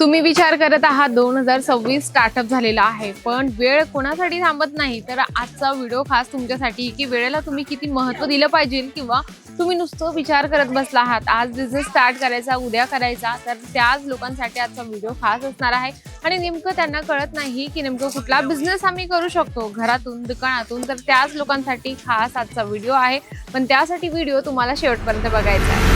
तुम्ही विचार करत आहात दोन हजार सव्वीस स्टार्टअप झालेला आहे. पण वेळ कोणासाठी थांबत नाही? तर आजचा व्हिडिओ खास तुमच्यासाठी की वेळेला तुम्ही किती महत्त्व दिलं पाहिजे किंवा तुम्ही नुसतं विचार करत बसला आहात. आज बिझनेस स्टार्ट करायचा उद्या करायचा तर त्याच लोकांसाठी आजचा व्हिडिओ खास असणार आहे. आणि नेमकं त्यांना कळत नाही की नेमकं कुठला बिझनेस आम्ही करू शकतो. घरातून दुकानातून तर त्याच लोकांसाठी खास आजचा व्हिडिओ आहे. पण त्यासाठी व्हिडिओ तुम्हाला शेवटपर्यंत बघायचा आहे.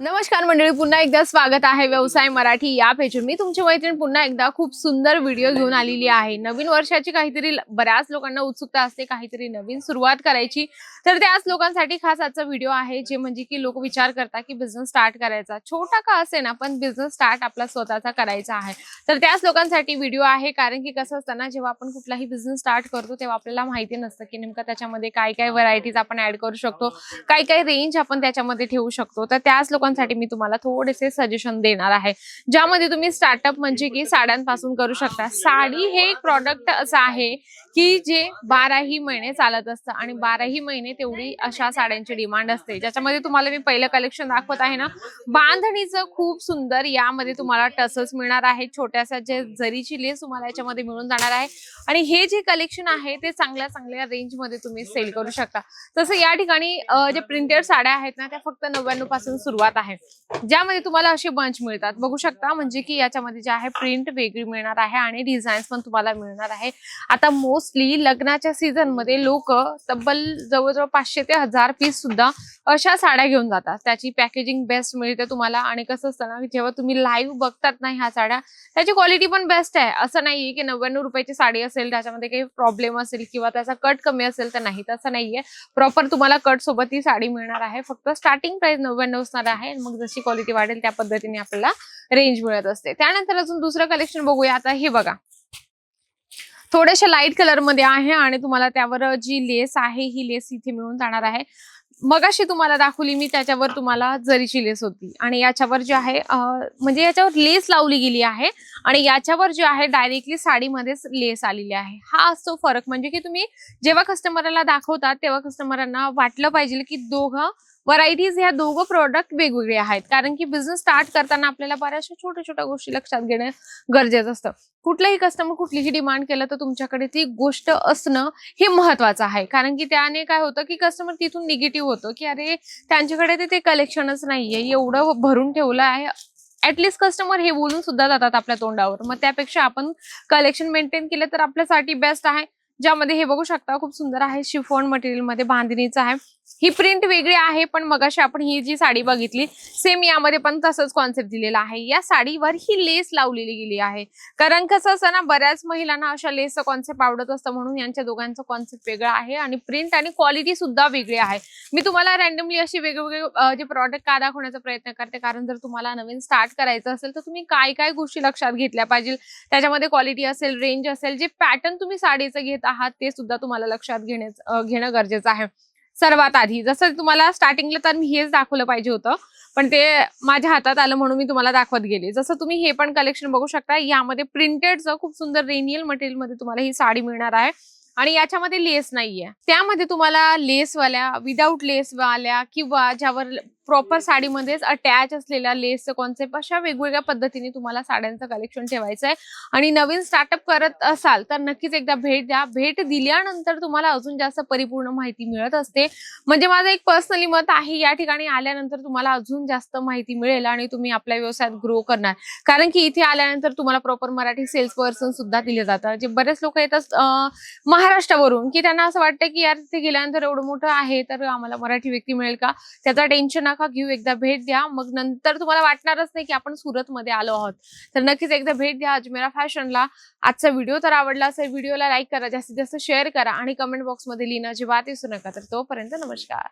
नमस्कार मंडळी पुन्हा एकदा स्वागत आहे व्यवसाय मराठी. या पेजवर मी तुमची मैत्रीण पुन्हा एकदा खूप सुंदर व्हिडिओ घेऊन आलेली आहे. नवीन वर्षाची काहीतरी बऱ्याच लोकांना उत्सुकता असते काहीतरी नवीन सुरुवात करायची. तर त्याच लोकांसाठी खास आजचा व्हिडिओ आहे जे म्हणजे की लोक विचार करतात की बिझनेस स्टार्ट करायचा. छोटा का असे ना पण बिझनेस स्टार्ट आपला स्वतःचा करायचा आहे. तर त्याच लोकांसाठी व्हिडिओ आहे कारण की कसं असतं ना जेव्हा आपण कुठलाही बिझनेस स्टार्ट करतो तेव्हा आपल्याला माहिती नसतं की नेमकं त्याच्यामध्ये काय काय व्हरायटीज आपण ऍड करू शकतो. काय काय रेंज आपण त्याच्यामध्ये ठेवू शकतो. तर त्याच लोकांसाठी मी तुम्हाला थोडेसे सजेशन देणार आहे. ज्यामध्ये तुम्ही स्टार्टअप म्हणजे की साड्यांपासून करू शकता. साडी हे एक प्रॉडक्ट असं आहे की जे बाराही महिने चालत असतं आणि बाराही महिने तेवढी अशा साड्यांची डिमांड असते. ज्याच्यामध्ये तुम्हाला मी पहिलं कलेक्शन दाखवत आहे ना बांधणीचं खूप सुंदर यामध्ये तुम्हाला टसल्स मिळणार आहे छोट्याशा जे जरीची लेस तुम्हाला याच्यामध्ये मिळून जाणार आहे. आणि हे जे कलेक्शन आहे ते चांगल्या चांगल्या रेंजमध्ये तुम्ही सेल करू शकता. तसं या ठिकाणी जे प्रिंटेड साड्या आहेत ना त्या फक्त नव्याण्णवपासून सुरुवात आहे. ज्यामध्ये तुम्हाला असे बंच मिळतात. बघू शकता म्हणजे की याच्यामध्ये जे आहे प्रिंट वेगळी मिळणार आहे आणि डिझाईन्स पण तुम्हाला मिळणार आहे. आता मोस्टली लग्नाच्या सीझनमध्ये लोक तब्बल जवळजवळ पाचशे ते हजार पीस सुद्धा अशा साड्या घेऊन जातात. त्याची पॅकेजिंग बेस्ट मिळते तुम्हाला. आणि कसं असतं ना जेव्हा तुम्ही लाईव्ह बघतात ना ह्या साड्या त्याची क्वालिटी पण बेस्ट आहे. असं नाहीये की नव्याण्णव रुपयाची साडी असेल त्याच्यामध्ये काही प्रॉब्लेम असेल किंवा त्याचा कट कमी असेल तर नाही. तसं नाहीये. प्रॉपर तुम्हाला कट सोबत ही साडी मिळणार आहे. फक्त स्टार्टिंग प्राइस नव्याण्णव असणार आहे मग जशी क्वालिटी वाढेल त्या पद्धतीने आपल्याला रेंज मिळत असते. त्यानंतर अजून दुसरं कलेक्शन बघूया. आता हे बघा. थोड्याशा लाइट कलरमध्ये आहे आणि तुम्हाला त्यावर जी लेस आहे ही लेस इथे मिळून जाणार आहे. मगाशी तुम्हाला दाखवली मी त्याच्यावर तुम्हाला जरीची लेस होती. आणि याच्यावर जे आहे म्हणजे याच्यावर लेस लावली गेली आहे आणि याच्यावर जे आहे डायरेक्टली साडीमध्येच लेस आलेली आहे. हा असतो फरक. म्हणजे की तुम्ही जेव्हा कस्टमरला दाखवतात तेव्हा कस्टमरांना वाटलं पाहिजे की दोघं व्हरायटीज ह्या दोघं प्रोडक्ट वेगवेगळे आहेत. कारण की बिझनेस स्टार्ट करताना आपल्याला बऱ्याचशा छोट्या छोट्या गोष्टी लक्षात घेणं गरजेचं असतं. कुठलंही कस्टमर कुठलीही डिमांड केलं तर तुमच्याकडे ती गोष्ट असणं हे महत्वाचं आहे. कारण की त्याने काय होतं की कस्टमर तिथून निगेटिव्ह होतं की अरे त्यांच्याकडे ते- ते कलेक्शनच नाहीये. एवढं भरून ठेवलं आहे. ऍटलिस्ट कस्टमर हे बोलून सुद्धा जातात आपल्या तोंडावर. मग त्यापेक्षा आपण कलेक्शन मेंटेन केलं तर आपल्यासाठी बेस्ट आहे. ज्यामध्ये हे बघू शकता खूप सुंदर आहे शिफॉन मटेरियलमध्ये बांधणीचं आहे. ही प्रिंट वेगळी आहे पण मगाशी आपण ही जी साडी बघितली सेम यामध्ये पण तसंच कॉन्सेप्ट दिलेला आहे. या साडीवर ही लेस लावलेली गेली आहे. कारण कसं असं ना बऱ्याच महिलांना अशा लेसचं कॉन्सेप्ट आवडत असतं म्हणून यांच्या दोघांचं कॉन्सेप्ट वेगळं आहे आणि प्रिंट आणि क्वालिटी सुद्धा वेगळी आहे. मी तुम्हाला रॅन्डमली अशी वेगवेगळे जे प्रॉडक्ट का दाखवण्याचा प्रयत्न करते कारण जर तुम्हाला नवीन स्टार्ट करायचं असेल तर तुम्ही काय काय गोष्टी लक्षात घेतल्या पाहिजे? त्याच्यामध्ये क्वालिटी असेल रेंज असेल जे पॅटर्न तुम्ही साडीचं घेत आहात ते सुद्धा तुम्हाला लक्षात घेण्याचं घेणं गरजेचं आहे. सर्वात आधी. जसं तुम्हाला स्टार्टिंगला तर मी हेच दाखवलं पाहिजे होतं पण ते माझ्या हातात आलं म्हणून मी तुम्हाला दाखवत गेले. जसं तुम्ही हे पण कलेक्शन बघू शकता यामध्ये प्रिंटेडचं खूप सुंदर रेनियल मटेरियलमध्ये तुम्हाला ही साडी मिळणार आहे आणि याच्यामध्ये लेस नाहीये. त्यामध्ये तुम्हाला लेसवाल्या विदाऊट लेसवाल्या किंवा ज्यावर प्रॉपर साडीमध्येच अटॅच असलेल्या लेसचं कॉन्सेप्ट अशा वेगवेगळ्या पद्धतीने तुम्हाला साड्यांचं कलेक्शन ठेवायचं आहे आणि नवीन स्टार्टअप करत असाल तर नक्कीच एकदा भेट द्या. भेट दिल्यानंतर तुम्हाला अजून जास्त परिपूर्ण माहिती मिळत असते. म्हणजे माझं एक पर्सनली मत आहे या ठिकाणी आल्यानंतर तुम्हाला अजून जास्त माहिती मिळेल आणि तुम्ही आपल्या व्यवसायात ग्रो करणार. कारण की इथे आल्यानंतर तुम्हाला प्रॉपर मराठी सेल्स पर्सन सुद्धा दिले जातात. जे बरेच लोक येतात महाराष्ट्रावरून की त्यांना असं वाटतं की यार तिथे गेल्यानंतर एवढं मोठं आहे तर आम्हाला मराठी व्यक्ती मिळेल का? त्याचा टेन्शन नका घेऊ एकदा भेट द्या. मग नंतर तुम्हाला वाटणारच नाही की आपण सुरतमध्ये आलो आहोत. तर नक्कीच एकदा भेट द्या अजमेरा फॅशनला. आजचा व्हिडिओ तर आवडला असेल व्हिडिओला लाईक करा जास्तीत जास्त शेअर करा आणि कमेंट बॉक्समध्ये लिहिणं अजिबात विसरू नका. तर तोपर्यंत नमस्कार.